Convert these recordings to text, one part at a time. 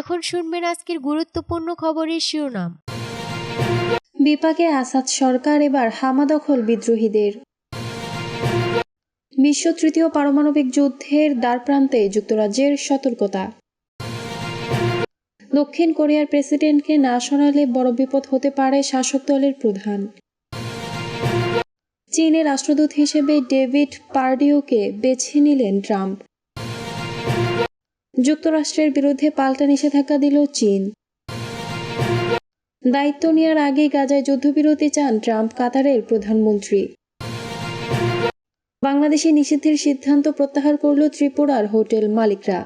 এখন শুনবেন আজকের গুরুত্বপূর্ণ খবরের শিরোনাম। বিপাকে আসাদ সরকার এবার হামাদখল বিদ্রোহীদের। বিশ্ব তৃতীয় পারমাণবিক যুদ্ধের দ্বারপ্রান্তে যুক্তরাজ্যের সতর্কতা। দক্ষিণ কোরিয়ার প্রেসিডেন্টকে না সরালে বড় বিপদ হতে পারে শাসক দলের প্রধান। চীনের রাষ্ট্রদূত হিসেবে ডেভিড পার্ডিওকে বেছে নিলেন ট্রাম্প। যুক্তরাষ্ট্রের বিরুদ্ধে পাল্টা নিষেধাজ্ঞা দিল চীন। দায়িত্ব নেওয়ার আগেই গাজায় যুদ্ধবিরতি চান ট্রাম্প, কাতারের প্রধানমন্ত্রী। বাংলাদেশে নিষিদ্ধের সিদ্ধান্ত প্রত্যাহার করল ত্রিপুরার হোটেল মালিকরা।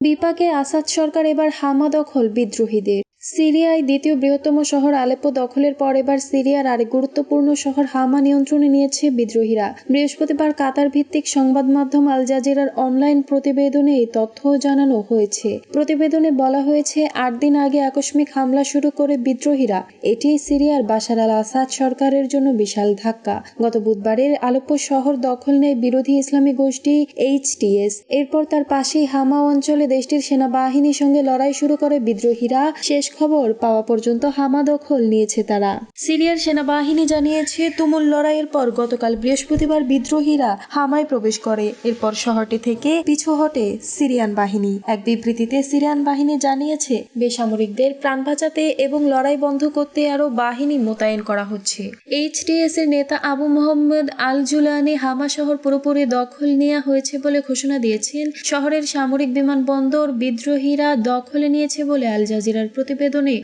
বিপাকে আসাদ সরকার এবার হামা দখল বিদ্রোহীদের। সিরিয়ায় দ্বিতীয় বৃহত্তম শহর আলেপ্পো দখলের পর এবার সিরিয়ার আরেক গুরুত্বপূর্ণ শহর হামা নিয়ন্ত্রণে নিয়েছে বিদ্রোহীরা। বৃহস্পতিবার কাতার ভিত্তিক সংবাদ মাধ্যম আল জাজিরার অনলাইন প্রতিবেদনে এই তথ্য জানানো হয়েছে। প্রতিবেদনে বলা হয়েছে, আট দিন আগে আকস্মিক হামলা শুরু করে বিদ্রোহীরা। এটি সিরিয়ার বাশার আল আসাদ সরকারের জন্য বিশাল ধাক্কা। গত বুধবারের আলেপ্পো শহর দখল নেয় বিরোধী ইসলামী গোষ্ঠী এইচটিএস এরপর তার পাশেই হামা অঞ্চলে দেশটির সেনাবাহিনীর সঙ্গে লড়াই শুরু করে বিদ্রোহীরা। শেষ খবর পাওয়া পর্যন্ত হামা দখল নিয়েছে তারা। সিরিয়ার সেনাবাহিনী জানিয়েছে, তুমুল লড়াইয়ের পর গতকাল বৃহস্পতিবার বিদ্রোহীরা হামায় প্রবেশ করে। এরপর শহরটি থেকে পিছু হটে সিরিয়ান বাহিনী। এক বিবৃতিতে সিরিয়ান বাহিনী জানিয়েছে, বেসামরিকদের প্রাণ বাঁচাতে এবং লড়াই বন্ধ করতে আরও বাহিনী মোতায়েন করা হচ্ছে। এইচটিএস এর নেতা আবু মোহাম্মদ আল জুলানি হামা শহর পুরোপুরি দখল নেওয়া হয়েছে বলে ঘোষণা দিয়েছেন। শহরের সামরিক বিমানবন্দর বিদ্রোহীরা দখলে নিয়েছে বলে আল জাজিরার প্রতিবেদনে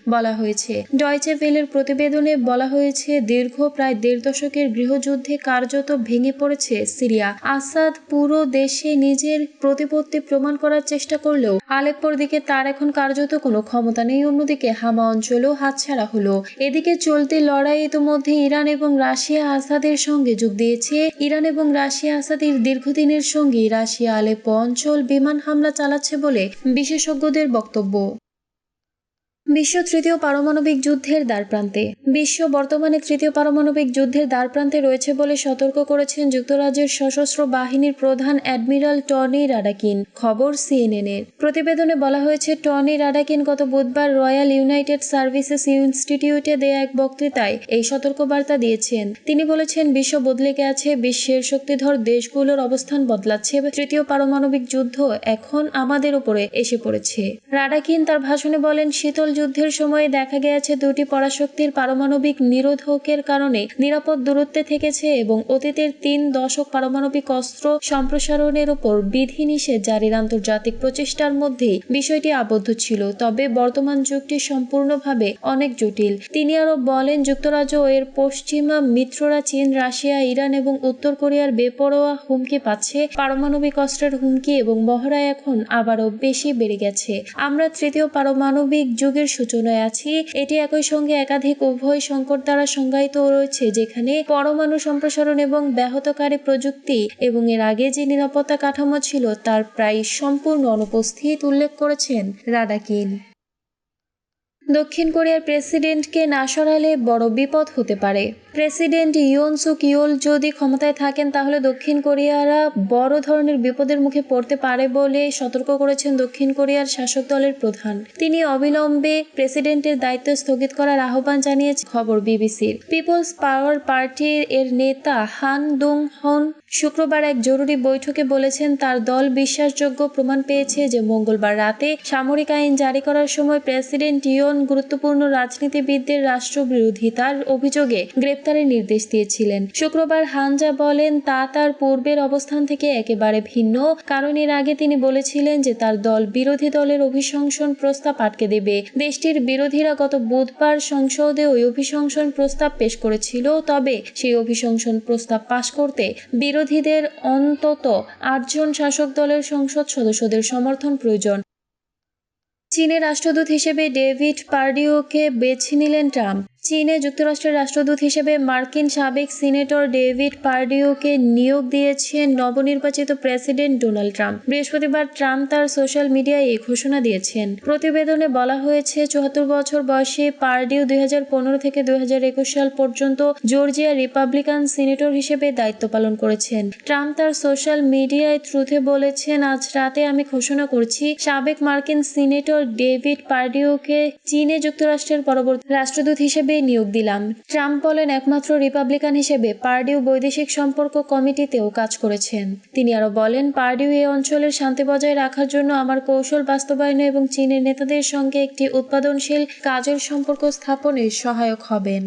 বলা হয়েছে। ডয়চে ভেলের প্রতিবেদনে বলা হয়েছে, দীর্ঘ প্রায় দেড় দশকের গৃহযুদ্ধে কার্যত ভেঙে পড়েছে সিরিয়া। আসাদ পুরো দেশে নিজের প্রতিপত্তি প্রমাণ করার চেষ্টা করলেও আলেপ্পোর দিকে তার এখন কার্যত কোনো ক্ষমতা নেই। অন্যদিকে হামা অঞ্চলও হাতছাড়া হলো। এদিকে চলতি লড়াই ইতিমধ্যে ইরান এবং রাশিয়া আসাদের সঙ্গে যোগ দিয়েছে। ইরান এবং রাশিয়া আসাদের দীর্ঘদিনের সঙ্গী রাশিয়া আলেপ্পো অঞ্চল বিমান হামলা চালাচ্ছে বলে বিশেষজ্ঞদের বক্তব্য। বিশ্ব তৃতীয় পারমাণবিক যুদ্ধের দ্বারপ্রান্তে। বিশ্ব বর্তমানে তৃতীয় পারমাণবিক যুদ্ধের দ্বারপ্রান্তে রয়েছে বলে সতর্ক করেছেন যুক্তরাজ্যের সশস্ত্র বাহিনীর প্রধান অ্যাডমিরাল টনি রাডাকিন, খবর সিএনএনের। প্রতিবেদনে বলা হয়েছে, টনি রাডাকিন গত বুধবার রয়্যাল ইউনাইটেড সার্ভিসেস ইনস্টিটিউটে দেয়া এক বক্তৃতায় এই সতর্কবার্তা দিয়েছেন। তিনি বলেছেন, বিশ্ব বদলে গেছে, বিশ্বের শক্তিধর দেশগুলোর অবস্থান বদলাচ্ছে, তৃতীয় পারমাণবিক যুদ্ধ এখন আমাদের উপরে এসে পড়েছে। রাডাকিন তার ভাষণে বলেন, শীতল যুদ্ধের সময়ে দেখা গেছে দুটি পরাশক্তির পারমাণবিক নিরোধকের কারণে নিরাপদ দূরত্বে থেকেছে এবং অতীতের তিন দশক পারমাণবিক অস্ত্র সম্প্রসারণের ওপর বিধিনিষেধ জারির আন্তর্জাতিক প্রচেষ্টার মধ্যেই বিষয়টি আবদ্ধ ছিল। তবে বর্তমান যুগটি সম্পূর্ণভাবে অনেক জটিল। তিনি আরও বলেন, যুক্তরাজ্য এর পশ্চিমা মিত্ররা চীন, রাশিয়া, ইরান এবং উত্তর কোরিয়ার বেপরোয়া হুমকি পাচ্ছে। পারমাণবিক অস্ত্রের হুমকি এবং মহড়া এখন আবারও বেশি বেড়ে গেছে। আমরা তৃতীয় পারমাণবিক যুগের সূচনায় আছি। এটি একই সঙ্গে একাধিক উভয় সংকট দ্বারা সংজ্ঞায়িত রয়েছে, যেখানে পরমাণু সম্প্রসারণ এবং ব্যাহতকারী প্রযুক্তি এবং এর আগে যে নিরাপত্তা কাঠামো ছিল, তার প্রায় সম্পূর্ণ অনুপস্থিত উল্লেখ করেছেন রাডাকিন দক্ষিণ কোরিয়ার প্রেসিডেন্টকে না সরালে বড় বিপদ হতে পারে। প্রেসিডেন্ট ইয়ন সুক ইয়োল যদি ক্ষমতায় থাকেন, তাহলে দক্ষিণ কোরিয়ারা বড় ধরনের বিপদের মুখে পড়তে পারে বলে সতর্ক করেছেন দক্ষিণ কোরিয়ার শাসক দলের প্রধান। তিনি অবিলম্বে প্রেসিডেন্টের দায়িত্ব স্থগিত করার আহ্বান জানিয়েছে খবর বিবিসির। পিপলস পাওয়ার পার্টির এর নেতা হান দুং হন শুক্রবার এক জরুরি বৈঠকে বলেছেন, তার দল বিশ্বাসযোগ্য প্রমাণ পেয়েছে যে মঙ্গলবার রাতে সামরিক আইন জারি করার সময় প্রেসিডেন্ট ইয়ন গুরুত্বপূর্ণ রাজনীতিবিদদের রাষ্ট্রবিরোধিতার অভিযোগে গ্রেপ্তারের নির্দেশ দিয়েছিলেন। শুক্রবার হানজা বলেন, তা তার পূর্বের অবস্থান থেকে একেবারে ভিন্ন। কারণ এর আগে তিনি বলেছিলেন যে তার দল বিরোধী দলের অভিশংসন প্রস্তাব আটকে দেবে। দেশটির বিরোধীরা গত বুধবার সংসদে ওই অভিশংসন প্রস্তাব পেশ করেছিল। তবে সেই অভিশংসন প্রস্তাব পাশ করতে বিরোধীদের অন্তত আটজন শাসক দলের সংসদ সদস্যদের সমর্থন প্রয়োজন। চীনের রাষ্ট্রদূত হিসেবে ডেভিড পার্ডিওকে বেছে নিলেন ট্রাম্প। চীনে যুক্তরাষ্ট্রের রাষ্ট্রদূত হিসেবে মার্কিন সাবেক সিনেটর ডেভিড পার্ডিওকে নিয়োগ দিয়েছেন নবনির্বাচিত প্রেসিডেন্ট ডোনাল্ড ট্রাম্প। বৃহস্পতিবার ট্রাম্প তার সোশ্যাল মিডিয়ায় এই ঘোষণা দিয়েছেন। প্রতিবেদনে বলা হয়েছে, চুয়াত্তর বছর বয়সে পার্ডিও দুই থেকে দুই সাল পর্যন্ত জর্জিয়া রিপাবলিকান সিনেটর হিসেবে দায়িত্ব পালন করেছেন। ট্রাম্প তার সোশ্যাল মিডিয়ায় ট্রুথে বলেছেন, আজ রাতে আমি ঘোষণা করছি, সাবেক মার্কিন সিনেটর ডেভিড পার্ডিওকে চীনে যুক্তরাষ্ট্রের পরবর্তী রাষ্ট্রদূত হিসেবে নিয়োগ দিলাম। ট্রাম্প বলেন, একমাত্র রিপাবলিকান হিসেবে পার্ডিউ বৈদেশিক সম্পর্ক কমিটিতেও কাজ করেছেন। তিনি আরও বলেন, পার্ডিউ এ অঞ্চলের শান্তি বজায় রাখার জন্য আমার কৌশল বাস্তবায়নে এবং চীনের নেতাদের সঙ্গে একটি উৎপাদনশীল কাজের সম্পর্ক স্থাপনে সহায়ক হবেন।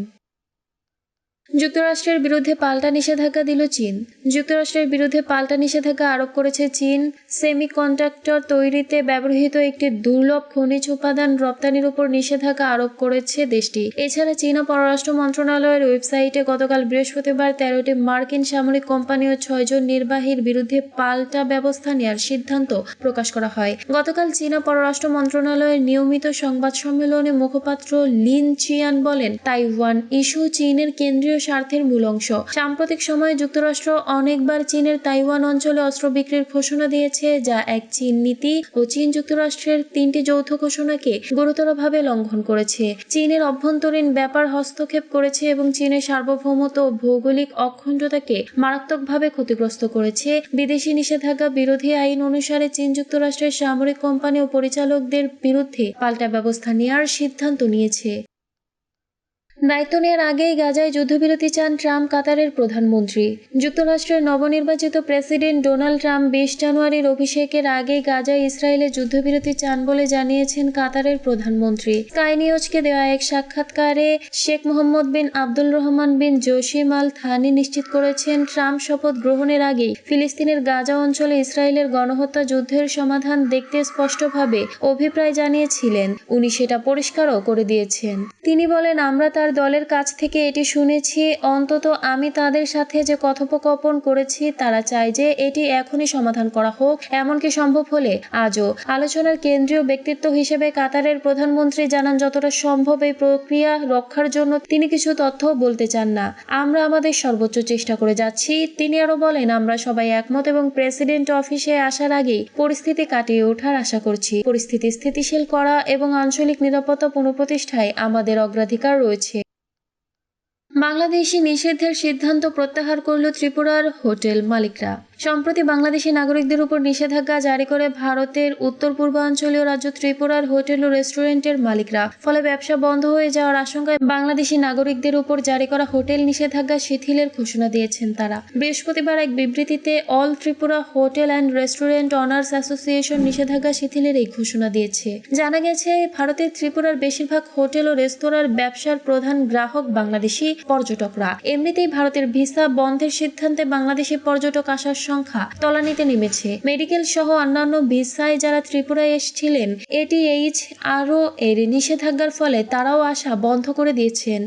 যুক্তরাষ্ট্রের বিরুদ্ধে পাল্টা নিষেধাজ্ঞা দিল চীন। যুক্তরাষ্ট্রের বিরুদ্ধে পাল্টা নিষেধাজ্ঞা আরোপ করেছে চীন। সেমিকন্ডাক্টর তৈরিতে ব্যবহৃত একটি দুর্লভ খনিজ উপাদান রপ্তানির উপর নিষেধাজ্ঞা আরোপ করেছে দেশটি। এছাড়া চীনা পররাষ্ট্র মন্ত্রণালয়ের ওয়েবসাইটে গতকাল বৃহস্পতিবার তেরোটি মার্কিন সামরিক কোম্পানি ও ছয়জন নির্বাহীর বিরুদ্ধে পাল্টা ব্যবস্থা নেওয়ার সিদ্ধান্ত প্রকাশ করা হয়। গতকাল চীনা পররাষ্ট্র মন্ত্রণালয়ের নিয়মিত সংবাদ সম্মেলনে মুখপাত্র লিন চিয়ান বলেন, তাইওয়ান ইস্যু চীনের কেন্দ্রীয় স্বার্থের মূল অংশ। সাম্প্রতিক সময়ে যুক্তরাষ্ট্র অনেকবার চীনের তাইওয়ান অঞ্চলে অস্ত্র বিক্রির ঘোষণা দিয়েছে, যা এক চীন নীতি ও চীন যুক্তরাষ্ট্রের তিনটি যৌথ ঘোষণাকে গুরুতরভাবে লঙ্ঘন করেছে। চীনের অভ্যন্তরীণ ব্যাপার হস্তক্ষেপ করেছে এবং চীনের সার্বভৌমত্ব ও ভৌগোলিক অখণ্ডতাকে মারাত্মকভাবে ক্ষতিগ্রস্ত করেছে। বিদেশি নিষেধাজ্ঞা বিরোধী আইন অনুসারে চীন যুক্তরাষ্ট্রের সামরিক কোম্পানি ও পরিচালকদের বিরুদ্ধে পাল্টা ব্যবস্থা নেওয়ার সিদ্ধান্ত নিয়েছে। দায়িত্ব নেওয়ার আগেই গাজায় যুদ্ধবিরতি চান ট্রাম্প কাতারের প্রধানমন্ত্রী। যুক্তরাষ্ট্রের নবনির্বাচিত প্রেসিডেন্ট ডোনাল্ড ট্রাম্প বিশ জানুয়ারির অভিষেকের আগেই গাজায় ইসরায়েলে যুদ্ধবিরতি চান বলে জানিয়েছেন কাতারের প্রধানমন্ত্রী। স্কাই নিউজকে দেওয়া এক সাক্ষাৎকারে Sheikh Mohammed bin Abdul Rahman bin Jassim Al Thani নিশ্চিত করেছেন, ট্রাম্প শপথ গ্রহণের আগেই ফিলিস্তিনের গাজা অঞ্চলে ইসরায়েলের গণহত্যা যুদ্ধের সমাধান দেখতে স্পষ্টভাবে অভিপ্রায় জানিয়েছিলেন। উনি সেটা পরিষ্কারও করে দিয়েছেন। তিনি বলেন, আমরা তার দলের কাছ থেকে এটি শুনেছি, অন্তত আমি তাদের সাথে যে কথোপকথন করেছি তারা চায় যে এটি এখনই সমাধান করা হোক, এমনকি সম্ভব হলে আজও। আলোচনার কেন্দ্রীয় ব্যক্তিত্ব হিসেবে কাতারের প্রধানমন্ত্রী জানান, যতটা সম্ভব এই প্রক্রিয়া রক্ষার জন্য তিনি কিছু তথ্য বলতে চান না। আমরা আমাদের সর্বোচ্চ চেষ্টা করে যাচ্ছি। তিনি আরও বলেন, আমরা সবাই একমত এবং প্রেসিডেন্ট অফিসে আসার আগেই পরিস্থিতি কাটিয়ে ওঠার আশা করছি। পরিস্থিতি স্থিতিশীল করা এবং আঞ্চলিক নিরাপত্তা পুনঃপ্রতিষ্ঠায় আমাদের অগ্রাধিকার রয়েছে। বাংলাদেশি নিষেধের সিদ্ধান্ত প্রত্যাহার করল ত্রিপুরার হোটেল মালিকরা। সম্প্রতি বাংলাদেশি নাগরিকদের উপর নিষেধাজ্ঞা জারি করে ভারতের উত্তর পূর্বাঞ্চলীয় রাজ্য ত্রিপুরার হোটেল ও রেস্টুরেন্টের মালিকরা। ফলে ব্যবসা বন্ধ হয়ে যাওয়ার আশঙ্কায় বাংলাদেশি নাগরিকদের উপর জারি করা হোটেল নিষেধাজ্ঞা শিথিলের ঘোষণা দিয়েছেন তারা। বৃহস্পতিবার এক বিবৃতিতে all Tripura hotel and restaurant owners association নিষেধাজ্ঞা শিথিলের এই ঘোষণা দিয়েছে। জানা গেছে, ভারতের ত্রিপুরার বেশিরভাগ হোটেল ও রেস্তোরাঁর ব্যবসার প্রধান গ্রাহক বাংলাদেশি পর্যটকরা। এমনিতেই ভারতের ভিসা বন্ধের সিদ্ধান্তে বাংলাদেশি পর্যটক আসার সংখ্যা তলানিতে নেমেছে। মেডিকেল সহ অন্যান্য ভিসায় যারা ত্রিপুরায় এসেছিলেন, এটিএইচ আরও এর নিষেধাজ্ঞার ফলে তারাও আসা বন্ধ করে দিয়েছেন।